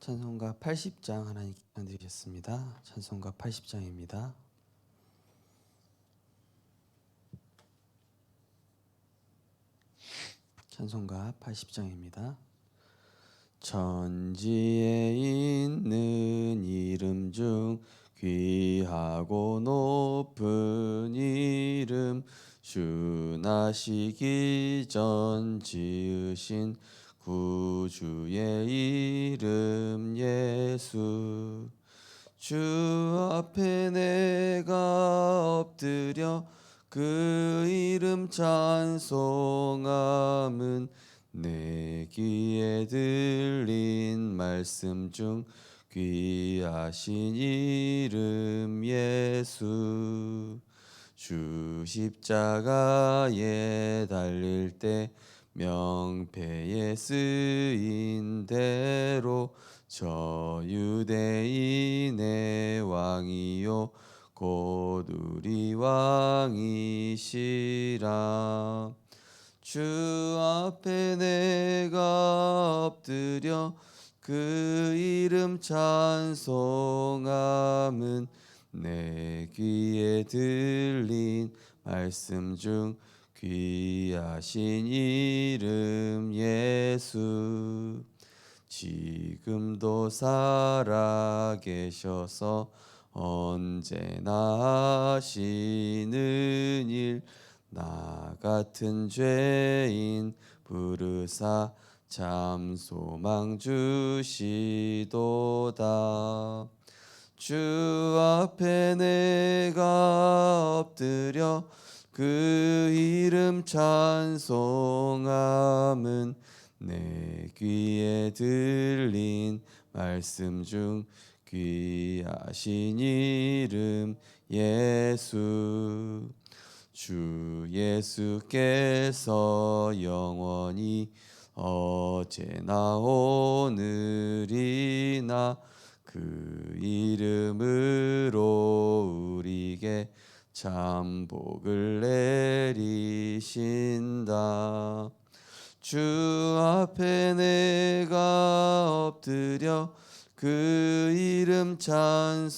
찬송가 80장 하나님 드리겠습니다. 찬송가 80장입니다. 찬송가 80장입니다. 천지에 있는 이름 중 귀하고 높은 이름 주 나시기 전 지으신 구주의 이름 예수. 주 앞에 내가 엎드려 그 이름 찬송함은 내 귀에 들린 말씀 중 귀하신 이름 예수. 주 십자가에 달릴 때 명패에 쓰인 대로 저 유대인의 왕이요 곧 우리 왕이시라. 주 앞에 내가 엎드려 그 이름 찬송함은 내 귀에 들린 말씀 중 귀하신 이름 예수 지금도 살아 계셔서 언제나 하시는 일 나 같은 죄인 부르사 참 소망 주시도다. 주 앞에 내가 엎드려 그 이름 찬송함은 내 귀에 들린 말씀 중 귀하신 이름 예수. 주 예수께서 영원히 어제나 오늘이나 그 이름으로 우리에게 참 복을 내리신다. 주 앞에 내가 엎드려 그 이름 찬송함은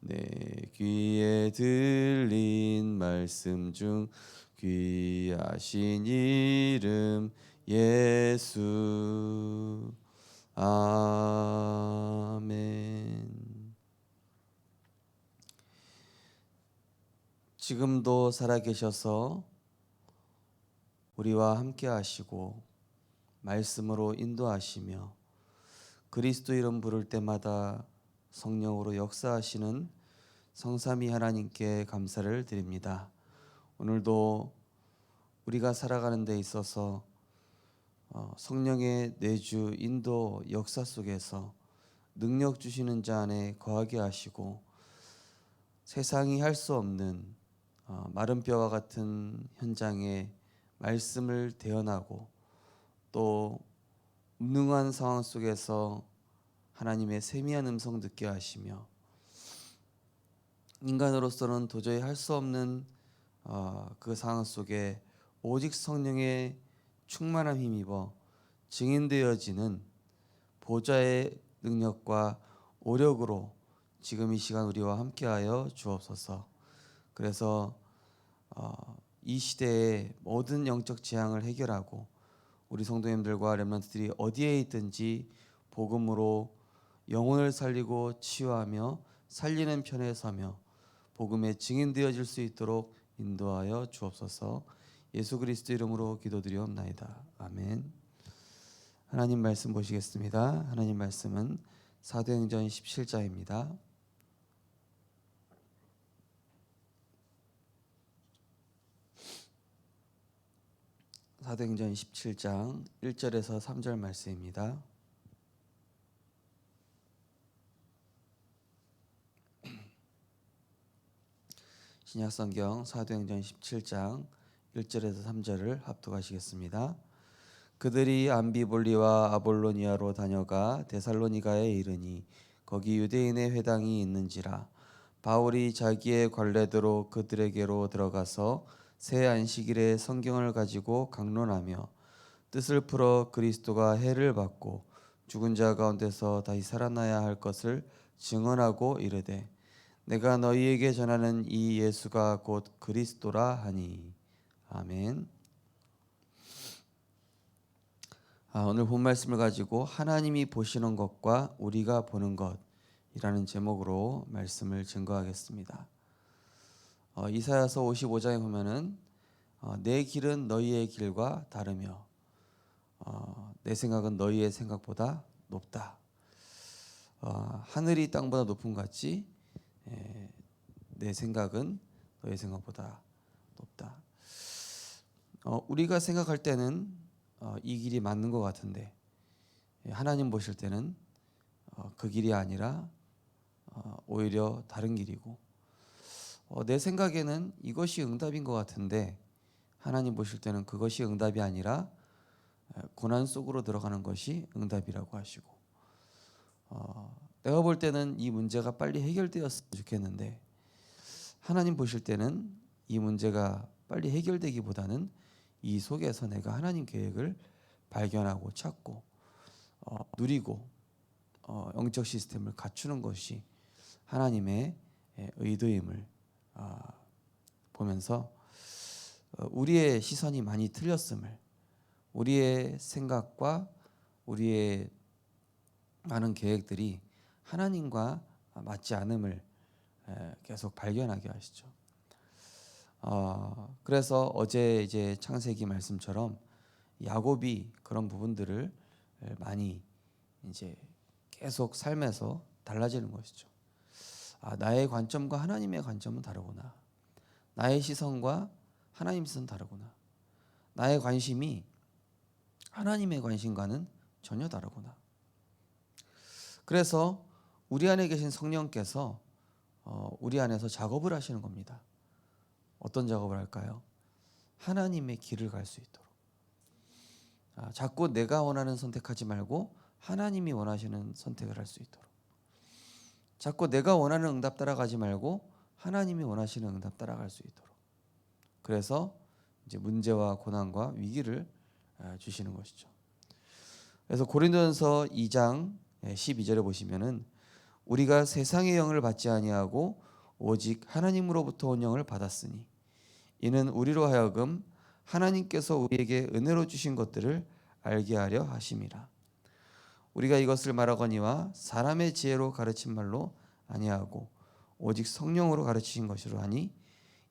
내 귀에 들린 말씀 중 귀하신 이름 예수. 아멘 지금도 살아계셔서 우리와 함께 하시고 말씀으로 인도하시며 그리스도 이름 부를 때마다 성령으로 역사하시는 성삼위 하나님께 감사를 드립니다. 오늘도 우리가 살아가는 데 있어서 어, 성령의 내주 인도 역사 속에서 능력 주시는 자 안에 거하게 하시고 세상이 할 수 없는 어, 마른 뼈와 같은 현장에 말씀을 대언하고 또 무능한 상황 속에서 하나님의 세미한 음성 듣게 하시며 인간으로서는 도저히 할 수 없는 어, 그 상황 속에 오직 성령의 충만함 힘입어 증인되어지는 보좌의 능력과 오력으로 지금 이 시간 우리와 함께하여 주옵소서. 그래서 어, 이 시대의 모든 영적 재앙을 해결하고 우리 성도님들과 렘넌트들이 어디에 있든지 복음으로 영혼을 살리고 치유하며 살리는 편에 서며 복음의 증인 되어질 수 있도록 인도하여 주옵소서. 예수 그리스도 이름으로 기도드리옵나이다. 아멘. 하나님 말씀 보시겠습니다. 하나님 말씀은 사도행전 17장입니다. 사도행전 17장 1절에서 3절 말씀입니다. 신약 성경 사도행전 17장 1절에서 3절을 합독하시겠습니다. 그들이 암비볼리와 아볼로니아로 다녀가 데살로니가에 이르니 거기 유대인의 회당이 있는지라 바울이 자기의 관례대로 그들에게로 들어가서 새 안식일에 성경을 가지고 강론하며 뜻을 풀어 그리스도가 해를 받고 죽은 자 가운데서 다시 살아나야 할 것을 증언하고 이르되 내가 너희에게 전하는 이 예수가 곧 그리스도라 하니 아멘. 아, 오늘 본 말씀을 가지고 하나님이 보시는 것과 우리가 보는 것이라는 제목으로 말씀을 증거하겠습니다. 어, 이사야서 55장에 보면은 어, 내 길은 너희의 길과 다르며 어, 내 생각은 너희의 생각보다 높다. 어, 하늘이 땅보다 높은 것 같이 에, 내 생각은 너희 생각보다 높다. 어, 우리가 생각할 때는 어, 이 길이 맞는 것 같은데 예, 하나님 보실 때는 어, 그 길이 아니라 어, 오히려 다른 길이고 어, 내 생각에는 이것이 응답인 것 같은데 하나님 보실 때는 그것이 응답이 아니라 에, 고난 속으로 들어가는 것이 응답이라고 하시고 어, 내가 볼 때는 이 문제가 빨리 해결되었으면 좋겠는데 하나님 보실 때는 이 문제가 빨리 해결되기보다는 이 속에서 내가 하나님 계획을 발견하고 찾고 어, 누리고 어, 영적 시스템을 갖추는 것이 하나님의 예, 의도임을 아, 보면서 어, 우리의 시선이 많이 틀렸음을 우리의 생각과 우리의 많은 계획들이 하나님과 맞지 않음을 에, 계속 발견하게 하시죠. 어, 그래서 어제 이제 창세기 말씀처럼 야곱이 그런 부분들을 많이 이제 계속 삶에서 달라지는 것이죠. 아, 나의 관점과 하나님의 관점은 다르구나. 나의 시선과 하나님 시선 다르구나. 나의 관심이 하나님의 관심과는 전혀 다르구나. 그래서 우리 안에 계신 성령께서 어, 우리 안에서 작업을 하시는 겁니다. 어떤 작업을 할까요? 하나님의 길을 갈 수 있도록. 아, 자꾸 내가 원하는 선택하지 말고 하나님이 원하시는 선택을 할 수 있도록. 자꾸 내가 원하는 응답 따라가지 말고 하나님이 원하시는 응답 따라갈 수 있도록. 그래서 이제 문제와 고난과 위기를 아, 주시는 것이죠. 그래서 고린도전서 2장 12절에 보시면은 우리가 세상의 영을 받지 아니하고 오직 하나님으로부터 온 영을 받았으니 이는 우리로 하여금 하나님께서 우리에게 은혜로 주신 것들을 알게 하려 하심이라. 우리가 이것을 말하거니와 사람의 지혜로 가르친 말로 아니하고 오직 성령으로 가르치신 것으로 하니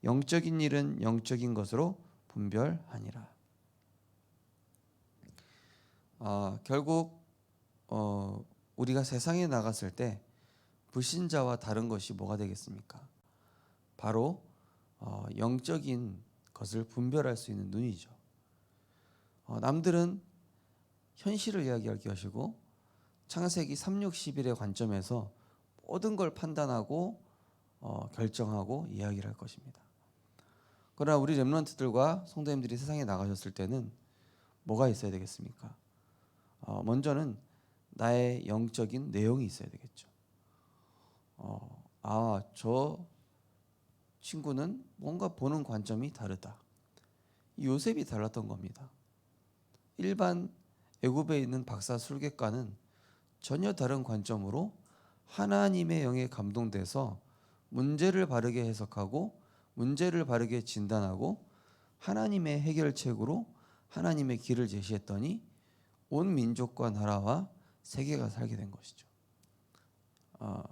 영적인 일은 영적인 것으로 분별하니라. 아, 결국 어, 우리가 세상에 나갔을 때 불신자와 다른 것이 뭐가 되겠습니까? 바로 어, 영적인 것을 분별할 수 있는 눈이죠. 어, 남들은 현실을 이야기할 것이고 창세기 3, 6, 11의 관점에서 모든 걸 판단하고 어, 결정하고 이야기를 할 것입니다. 그러나 우리 렘런트들과 성도님들이 세상에 나가셨을 때는 뭐가 있어야 되겠습니까? 어, 먼저는 나의 영적인 내용이 있어야 되겠죠. 어, 아, 저 친구는 뭔가 보는 관점이 다르다. 요셉이 달랐던 겁니다. 일반 애굽에 있는 박사 술객과는 전혀 다른 관점으로 하나님의 영에 감동돼서 문제를 바르게 해석하고 문제를 바르게 진단하고 하나님의 해결책으로 하나님의 길을 제시했더니 온 민족과 나라와 세계가 살게 된 것이죠. 어,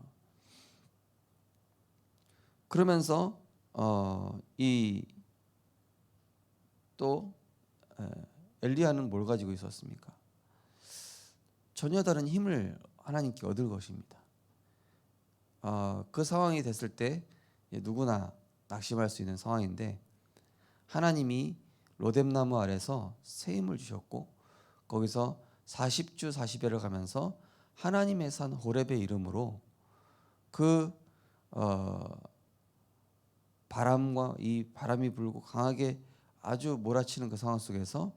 그러면서 어, 이또 엘리야는 뭘 가지고 있었습니까? 전혀 다른 힘을 하나님께 얻을 것입니다. 어, 그 상황이 됐을 때 누구나 낙심할 수 있는 상황인데 하나님이 로뎀나무 아래서 새 힘을 주셨고 거기서 40주 40회를 가면서 하나님의 산 호렙의 이름으로 그 어, 바람과 이 바람이 불고 강하게 아주 몰아치는 그 상황 속에서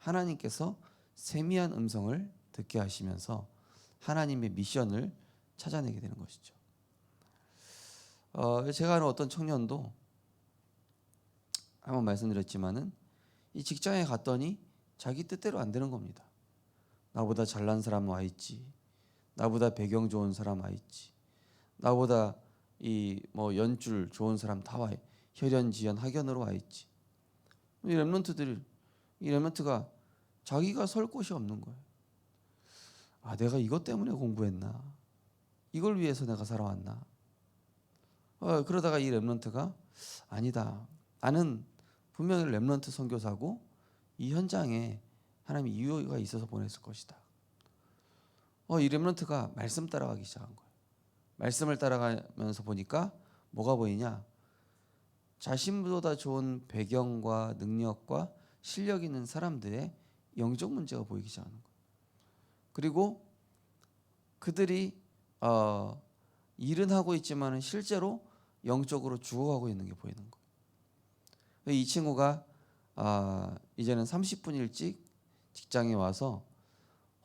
하나님께서 세미한 음성을 듣게 하시면서 하나님의 미션을 찾아내게 되는 것이죠. 어, 제가 아는 어떤 청년도 한번 말씀드렸지만은 이 직장에 갔더니 자기 뜻대로 안 되는 겁니다. 나보다 잘난 사람 와 있지. 나보다 배경 좋은 사람 와 있지. 나보다 이 뭐 연줄 좋은 사람 다 와. 혈연지연 학연으로 와 있지. 이 렘넌트들 이 렘넌트가 자기가 설 곳이 없는 거예요. 아, 내가 이것 때문에 공부했나? 이걸 위해서 내가 살아왔나? 어, 그러다가 이 렘넌트가 아니다. 나는 분명히 렘넌트 선교사고 이 현장에 하나님 이유가 있어서 보냈을 것이다. 어, 이 렘넌트가 말씀 따라가기 시작한 거예요. 말씀을 따라가면서 보니까 뭐가 보이냐? 자신보다 좋은 배경과 능력과 실력 있는 사람들의 영적 문제가 보이기 시작하는 거예요. 그리고 그들이 어, 일은 하고 있지만은 실제로 영적으로 죽어가고 있는 게 보이는 거예요. 이 친구가 아, 이제는 30분 일찍 직장에 와서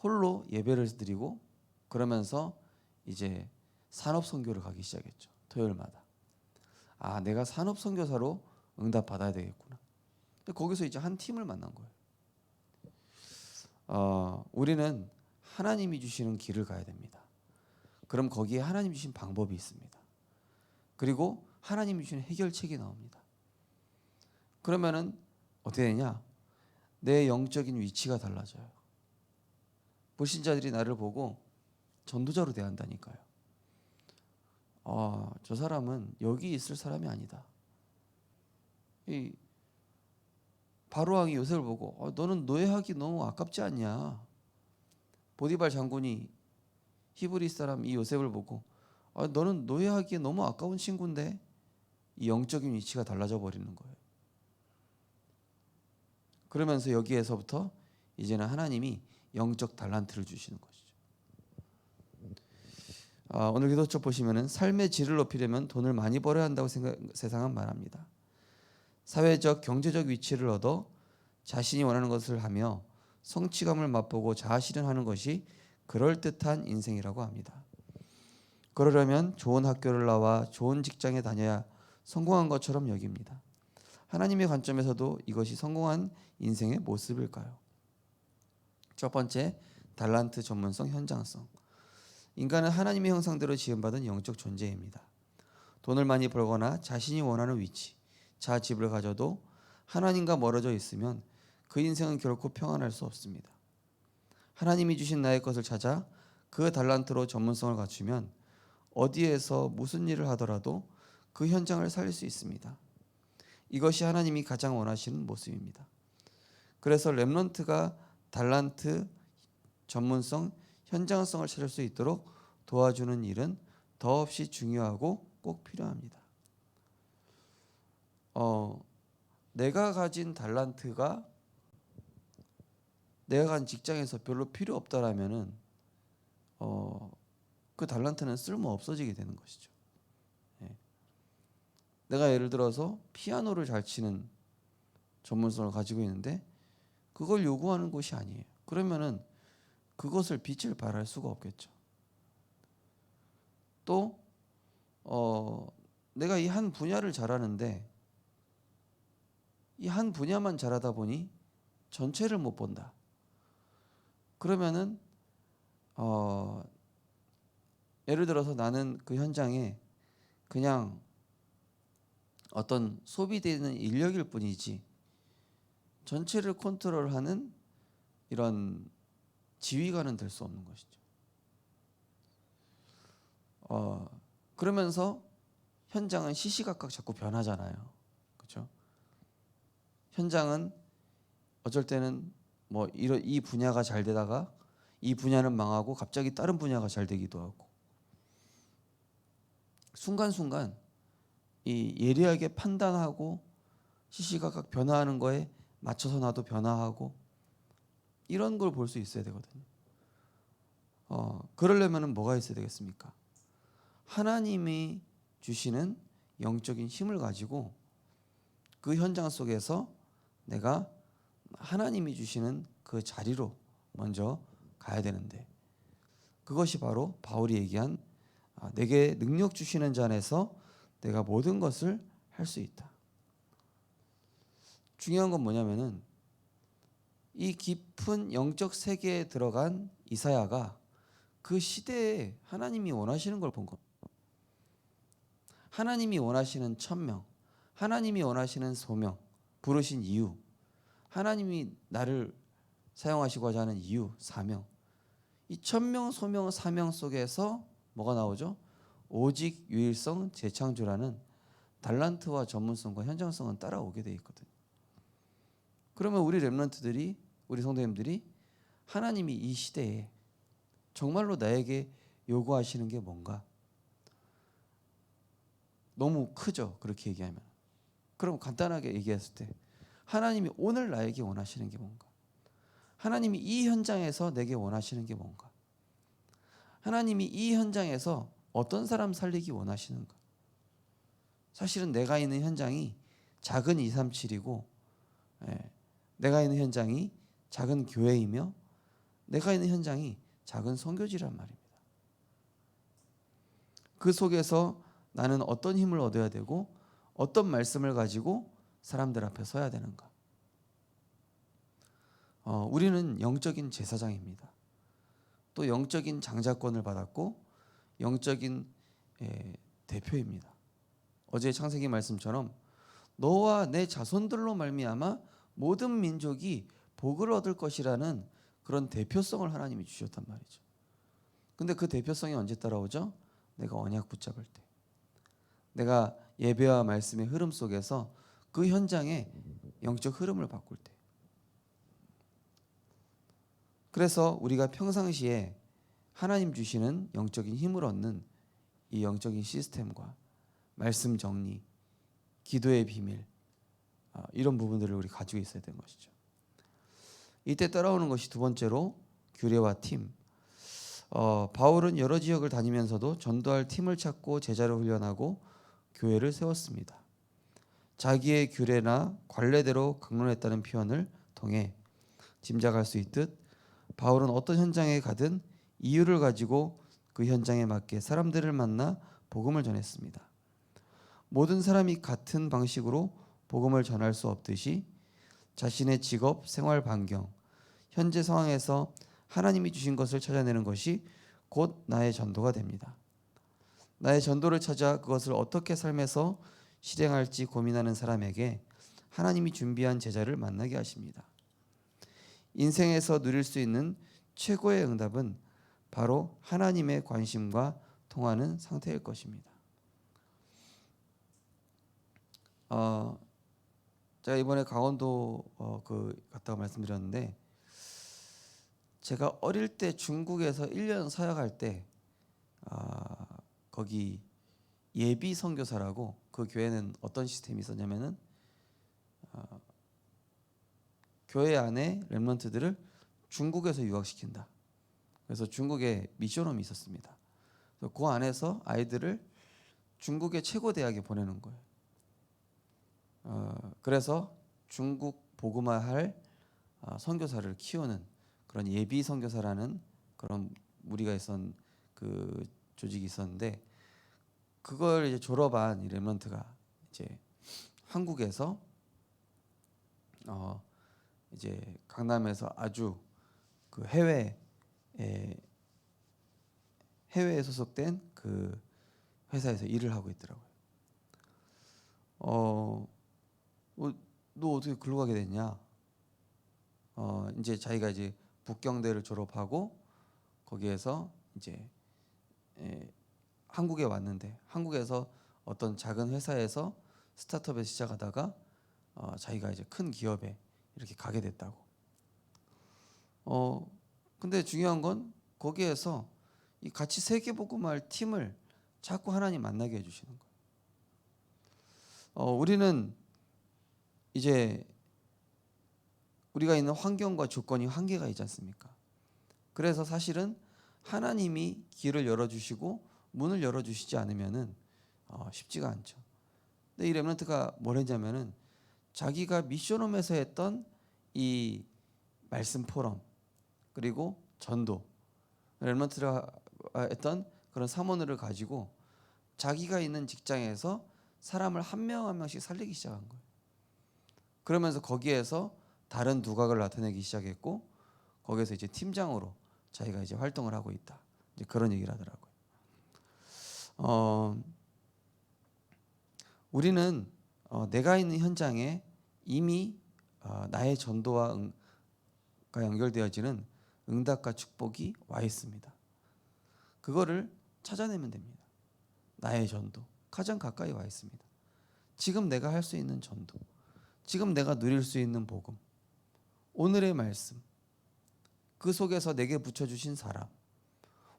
홀로 예배를 드리고 그러면서 이제 산업 선교를 가기 시작했죠. 토요일마다. 아, 내가 산업 선교사로 응답 받아야 되겠구나. 거기서 이제 한 팀을 만난 거예요. 어, 우리는 하나님이 주시는 길을 가야 됩니다. 그럼 거기에 하나님 주신 방법이 있습니다. 그리고 하나님이 주신 해결책이 나옵니다. 그러면은 어떻게 되냐? 내 영적인 위치가 달라져요. 불신자들이 나를 보고 전도자로 대한다니까요. 아, 저 사람은 여기 있을 사람이 아니다. 이 바로 왕이 요셉을 보고 어, 너는 노예하기 너무 아깝지 않냐? 보디발 장군이 히브리 사람 이 요셉을 보고 아, 너는 노예하기에 너무 아까운 친구인데 이 영적인 위치가 달라져 버리는 거예요. 그러면서 여기에서부터 이제는 하나님이 영적 달란트를 주시는 것이죠. 아, 오늘 기도책 보시면은 삶의 질을 높이려면 돈을 많이 벌어야 한다고 생각, 세상은 말합니다. 사회적 경제적 위치를 얻어 자신이 원하는 것을 하며 성취감을 맛보고 자아실현하는 것이 그럴듯한 인생이라고 합니다. 그러려면 좋은 학교를 나와 좋은 직장에 다녀야 성공한 것처럼 여깁니다. 하나님의 관점에서도 이것이 성공한 인생의 모습일까요? 첫 번째, 달란트 전문성, 현장성. 인간은 하나님의 형상대로 지음받은 영적 존재입니다. 돈을 많이 벌거나 자신이 원하는 위치, 자 집을 가져도 하나님과 멀어져 있으면 그 인생은 결코 평안할 수 없습니다. 하나님이 주신 나의 것을 찾아 그 달란트로 전문성을 갖추면 어디에서 무슨 일을 하더라도 그 현장을 살릴 수 있습니다. 이것이 하나님이 가장 원하시는 모습입니다. 그래서 렘넌트가 달란트 전문성, 현장성을 찾을 수 있도록 도와주는 일은 더없이 중요하고 꼭 필요합니다. 어, 내가 가진 달란트가 내가 간 직장에서 별로 필요 없다라면은 어, 그 달란트는 쓸모 없어지게 되는 것이죠. 예. 내가 예를 들어서 피아노를 잘 치는 전문성을 가지고 있는데 그걸 요구하는 곳이 아니에요. 그러면은 그것을 빛을 발할 수가 없겠죠. 또 어, 내가 이 한 분야를 잘하는데 이 한 분야만 잘하다 보니 전체를 못 본다. 그러면은 어, 예를 들어서 나는 그 현장에 그냥 어떤 소비되는 인력일 뿐이지 전체를 컨트롤하는 이런 지휘관은 될 수 없는 것이죠. 어, 그러면서 현장은 시시각각 자꾸 변하잖아요. 그렇죠? 현장은 어쩔 때는 뭐 이런 이 분야가 잘 되다가 이 분야는 망하고 갑자기 다른 분야가 잘 되기도 하고 순간순간 이 예리하게 판단하고 시시각각 변화하는 거에 맞춰서 나도 변화하고 이런 걸 볼 수 있어야 되거든요. 어, 그러려면은 뭐가 있어야 되겠습니까? 하나님이 주시는 영적인 힘을 가지고 그 현장 속에서 내가 하나님이 주시는 그 자리로 먼저 가야 되는데 그것이 바로 바울이 얘기한 아, 내게 능력 주시는 자 안에서 내가 모든 것을 할 수 있다. 중요한 건 뭐냐면은 이 깊은 영적 세계에 들어간 이사야가 그 시대에 하나님이 원하시는 걸 본 겁니다. 하나님이 원하시는 천명, 하나님이 원하시는 소명, 부르신 이유, 하나님이 나를 사용하시고자 하는 이유, 사명. 이 천명, 소명, 사명 속에서 뭐가 나오죠? 오직 유일성 재창조라는 달란트와 전문성과 현장성은 따라오게 돼 있거든. 그러면 우리 렘넌트들이 우리 성도님들이 하나님이 이 시대에 정말로 나에게 요구하시는 게 뭔가? 너무 크죠. 그렇게 얘기하면. 그럼 간단하게 얘기했을 때 하나님이 오늘 나에게 원하시는 게 뭔가? 하나님이 이 현장에서 내게 원하시는 게 뭔가? 하나님이 이 현장에서 어떤 사람 살리기 원하시는가? 사실은 내가 있는 현장이 작은 237이고 예, 내가 있는 현장이 작은 교회이며 내가 있는 현장이 작은 선교지란 말입니다. 그 속에서 나는 어떤 힘을 얻어야 되고 어떤 말씀을 가지고 사람들 앞에 서야 되는가? 어, 우리는 영적인 제사장입니다. 또 영적인 장자권을 받았고 영적인 예, 대표입니다. 어제 창세기 말씀처럼 너와 내 자손들로 말미암아 모든 민족이 복을 얻을 것이라는 그런 대표성을 하나님이 주셨단 말이죠. 근데 그 대표성이 언제 따라오죠? 내가 언약 붙잡을 때. 내가 예배와 말씀의 흐름 속에서 그 현장에 영적 흐름을 바꿀 때. 그래서 우리가 평상시에 하나님 주시는 영적인 힘을 얻는 이 영적인 시스템과 말씀 정리, 기도의 비밀 아, 이런 부분들을 우리 가지고 있어야 되는 것이죠. 이때 따라오는 것이 두 번째로 규례와 팀. 어, 바울은 여러 지역을 다니면서도 전도할 팀을 찾고 제자를 훈련하고 교회를 세웠습니다. 자기의 규례나 관례대로 강론했다는 표현을 통해 짐작할 수 있듯 바울은 어떤 현장에 가든 이유를 가지고 그 현장에 맞게 사람들을 만나 복음을 전했습니다. 모든 사람이 같은 방식으로 복음을 전할 수 없듯이 자신의 직업, 생활 반경, 현재 상황에서 하나님이 주신 것을 찾아내는 것이 곧 나의 전도가 됩니다. 나의 전도를 찾아 그것을 어떻게 삶에서 실행할지 고민하는 사람에게 하나님이 준비한 제자를 만나게 하십니다. 인생에서 누릴 수 있는 최고의 응답은 바로 하나님의 관심과 통하는 상태일 것입니다. 어, 제가 이번에 강원도 어, 그 갔다가 말씀드렸는데 제가 어릴 때 중국에서 1년 사역할 때 아, 거기 예비 선교사라고 그 교회는 어떤 시스템이 있었냐면은 어, 교회 안에 렘런트들을 중국에서 유학시킨다. 그래서 중국에 미션홈이 있었습니다. 그 안에서 아이들을 중국의 최고 대학에 보내는 거예요. 어, 그래서 중국 복음화할 어, 선교사를 키우는 그런 예비 선교사라는 그런 무리가 있었 그 조직이 있었는데 그걸 이제 졸업한 이 렘런트가 이제 한국에서 어 이제 강남에서 아주 그 해외 에 해외에 소속된 그 회사에서 일을 하고 있더라고요. 어, 어, 너 어떻게 글로 가게 됐냐? 어, 이제 자기가 이제 북경대를 졸업하고 거기에서 이제 에, 한국에 왔는데 한국에서 어떤 작은 회사에서 스타트업에 시작하다가 어, 자기가 이제 큰 기업에 이렇게 가게 됐다고. 어 근데 중요한 건 거기에서 이 같이 세계 복음할 팀을 자꾸 하나님 만나게 해주시는 거예요. 어 우리는 이제 우리가 있는 환경과 조건이 한계가 있지 않습니까? 그래서 사실은 하나님이 길을 열어주시고 문을 열어주시지 않으면은 어, 쉽지가 않죠. 근데 이 렘런트가 뭘 했냐면은 자기가 미션홈에서 했던 이 말씀 포럼 그리고 전도 렘런트가 했던 그런 사모를 가지고 자기가 있는 직장에서 사람을 한명한 명씩 살리기 시작한 거예요. 그러면서 거기에서 다른 두각을 나타내기 시작했고 거기서 이제 팀장으로 자기가 이제 활동을 하고 있다. 이제 그런 얘기를 하더라고요. 어, 우리는 어, 내가 있는 현장에 이미 어, 나의 전도와 응, 가 연결되어지는 응답과 축복이 와 있습니다. 그거를 찾아내면 됩니다. 나의 전도 가장 가까이 와 있습니다. 지금 내가 할 수 있는 전도, 지금 내가 누릴 수 있는 복음, 오늘의 말씀, 그 속에서 내게 붙여주신 사람,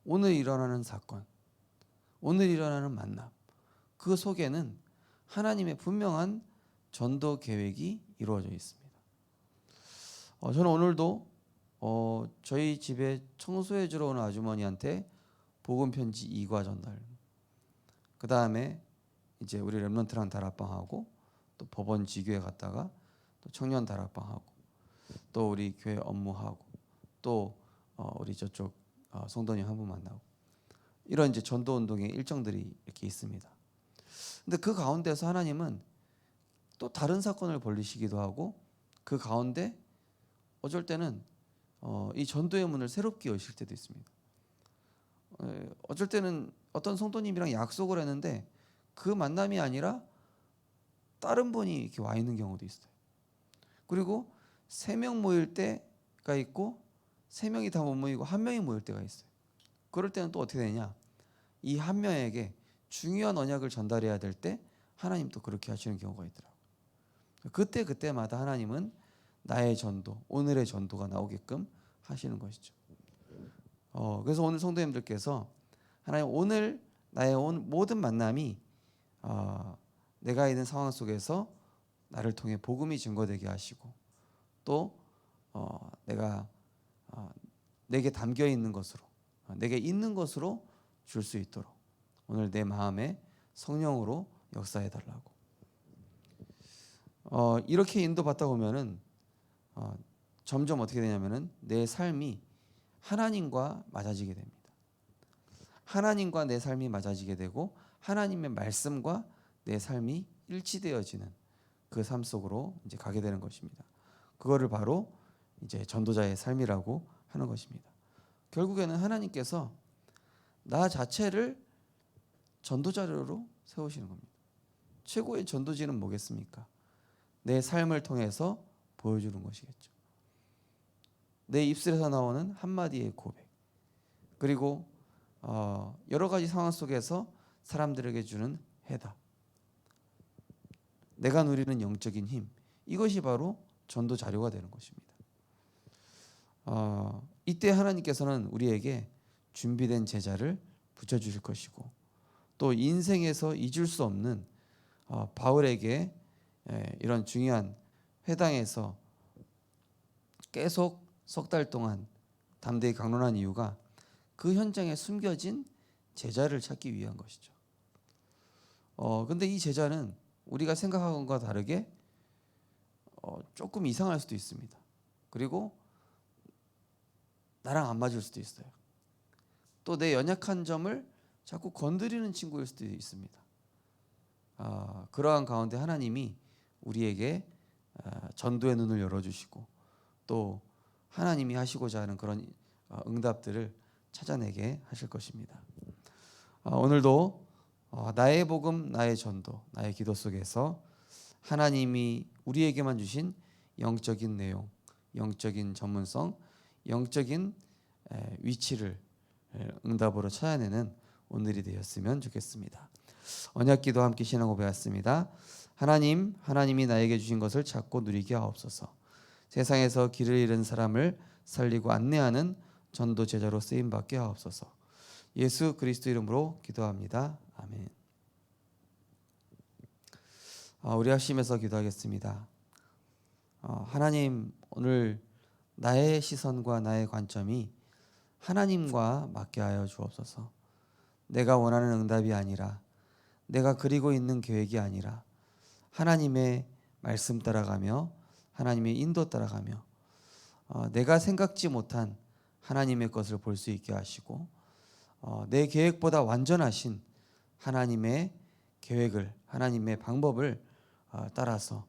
오늘 일어나는 사건, 오늘 일어나는 만남, 그 속에는 하나님의 분명한 전도 계획이 이루어져 있습니다. 어, 저는 오늘도 어, 저희 집에 청소해 주러 오는 아주머니한테 복음 편지 2과 전달. 그 다음에 이제 우리 렘런트랑 다락방하고 또 법원 지교에 갔다가 또 청년 다락방하고 또 우리 교회 업무하고 또 어, 우리 저쪽 어, 성도님 한 분 만나고 이런 이제 전도 운동의 일정들이 이렇게 있습니다. 근데 그 가운데서 하나님은 또 다른 사건을 벌리시기도 하고 그 가운데 어쩔 때는 어, 이 전도의 문을 새롭게 여실 때도 있습니다. 에, 어쩔 때는 어떤 성도님이랑 약속을 했는데 그 만남이 아니라 다른 분이 이렇게 와 있는 경우도 있어요. 그리고 세 명 모일 때가 있고 세 명이 다 못 모이고 한 명이 모일 때가 있어요. 그럴 때는 또 어떻게 되냐? 이 한 명에게 중요한 언약을 전달해야 될 때 하나님 또 그렇게 하시는 경우가 있더라고요. 그때 그때마다 하나님은 나의 전도, 오늘의 전도가 나오게끔 하시는 것이죠. 어, 그래서 오늘 성도님들께서 하나님 오늘 나의 온 모든 만남이 어, 내가 있는 상황 속에서 나를 통해 복음이 증거되게 하시고 또 어, 내가 어, 내게 담겨 있는 것으로 어, 내게 있는 것으로 줄 수 있도록 오늘 내 마음에 성령으로 역사해 달라고 어, 이렇게 인도받다 보면은 어, 점점 어떻게 되냐면은 내 삶이 하나님과 맞아지게 됩니다. 하나님과 내 삶이 맞아지게 되고 하나님의 말씀과 내 삶이 일치되어지는 그 삶 속으로 이제 가게 되는 것입니다. 그거를 바로 이제 전도자의 삶이라고 하는 것입니다. 결국에는 하나님께서 나 자체를 전도자료로 세우시는 겁니다. 최고의 전도지는 뭐겠습니까? 내 삶을 통해서 보여주는 것이겠죠. 내 입술에서 나오는 한마디의 고백. 그리고 어, 여러 가지 상황 속에서 사람들에게 주는 해답. 내가 누리는 영적인 힘. 이것이 바로 전도 자료가 되는 것입니다. 어, 이때 하나님께서는 우리에게 준비된 제자를 붙여주실 것이고 또 인생에서 잊을 수 없는 어, 바울에게 예, 이런 중요한 회당에서 계속 석 달 동안 담대히 강론한 이유가 그 현장에 숨겨진 제자를 찾기 위한 것이죠. 어 근데 이 제자는 우리가 생각하는 것과 다르게 어, 조금 이상할 수도 있습니다. 그리고 나랑 안 맞을 수도 있어요. 또 내 연약한 점을 자꾸 건드리는 친구일 수도 있습니다. 아, 그러한 가운데 하나님이 우리에게 아, 전도의 눈을 열어주시고 또 하나님이 하시고자 하는 그런 어, 응답들을 찾아내게 하실 것입니다. 어, 오늘도 어, 나의 복음, 나의 전도, 나의 기도 속에서 하나님이 우리에게만 주신 영적인 내용, 영적인 전문성, 영적인 위치를 응답으로 찾아내는 오늘이 되었으면 좋겠습니다. 언약기도 함께 신앙 고백했습니다. 하나님, 하나님이 나에게 주신 것을 찾고 누리게 하옵소서. 세상에서 길을 잃은 사람을 살리고 안내하는 전도 제자로 쓰임 받게 하옵소서. 예수 그리스도 이름으로 기도합니다. 아멘. 아, 우리 하심에서 기도하겠습니다. 어, 하나님 오늘 나의 시선과 나의 관점이 하나님과 맞게 하여 주옵소서. 내가 원하는 응답이 아니라 내가 그리고 있는 계획이 아니라 하나님의 말씀 따라가며 하나님의 인도 따라가며 어, 내가 생각지 못한 하나님의 것을 볼 수 있게 하시고 어, 내 계획보다 완전하신 하나님의 계획을 하나님의 방법을 어, 따라서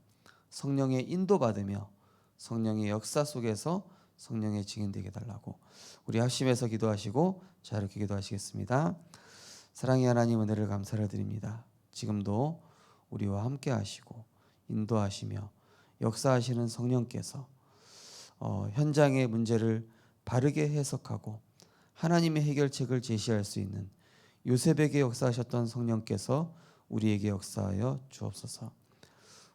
성령의 인도받으며 성령의 역사 속에서 성령의 증인되게 달라고 우리 합심해서 기도하시고 자유롭게 기도하시겠습니다. 사랑의 하나님 은혜를 감사를 드립니다. 지금도 우리와 함께 하시고 인도하시며 역사하시는 성령께서 어, 현장의 문제를 바르게 해석하고 하나님의 해결책을 제시할 수 있는 요셉에게 역사하셨던 성령께서 우리에게 역사하여 주옵소서.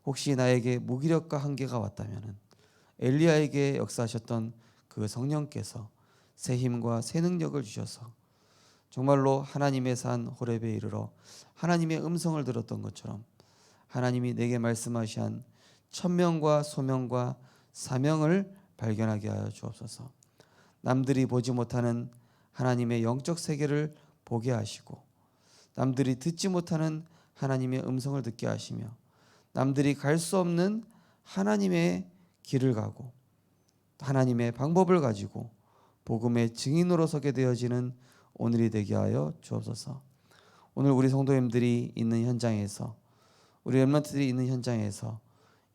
혹시 나에게 무기력과 한계가 왔다면은 엘리야에게 역사하셨던 그 성령께서 새 힘과 새 능력을 주셔서 정말로 하나님의 산 호렙에 이르러 하나님의 음성을 들었던 것처럼 하나님이 내게 말씀하신 천명과 소명과 사명을 발견하게 하여 주옵소서. 남들이 보지 못하는 하나님의 영적 세계를 보게 하시고 남들이 듣지 못하는 하나님의 음성을 듣게 하시며 남들이 갈 수 없는 하나님의 길을 가고 하나님의 방법을 가지고 복음의 증인으로 서게 되어지는 오늘이 되게 하여 주옵소서. 오늘 우리 성도님들이 있는 현장에서 우리 렘런트들이 있는 현장에서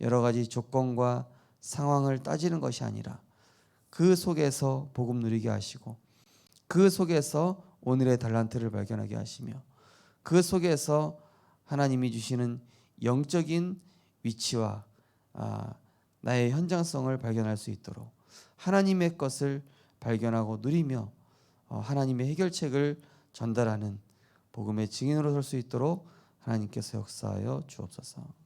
여러 가지 조건과 상황을 따지는 것이 아니라 그 속에서 복음 누리게 하시고 그 속에서 오늘의 달란트를 발견하게 하시며 그 속에서 하나님이 주시는 영적인 위치와 아, 나의 현장성을 발견할 수 있도록 하나님의 것을 발견하고 누리며 어, 하나님의 해결책을 전달하는 복음의 증인으로 설 수 있도록 하나님께서 역사하여 주옵소서.